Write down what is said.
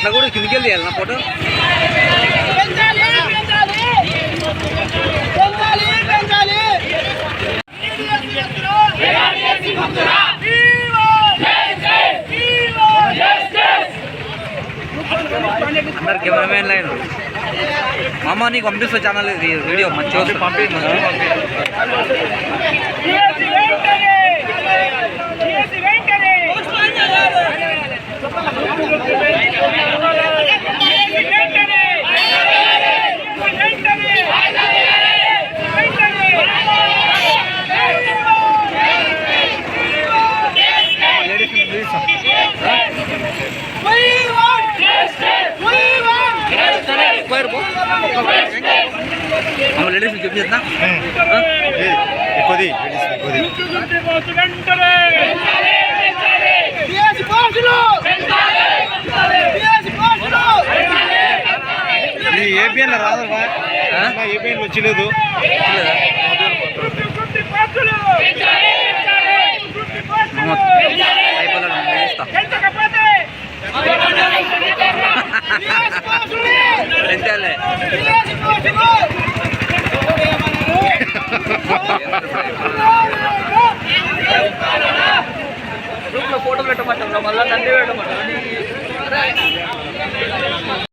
అట్లా కూడా కిందికి వెళ్ళి నా ఫోటో అందరు కెమెరామెన్ లైన్ మామ నీకు పంపిస్తా ఛానల్ ఇది వీడియో మంచి పంపి మామ. లేడీస్ చూపిస్తా ఎక్కువది ఏపీఎన్ రాదు ఏపీఎన్ వచ్చలేదు? ரெண்டால போட்டோ கட்ட மாட்டோம் நம்மளாம் தண்டி வெட்ட மாட்டோம்.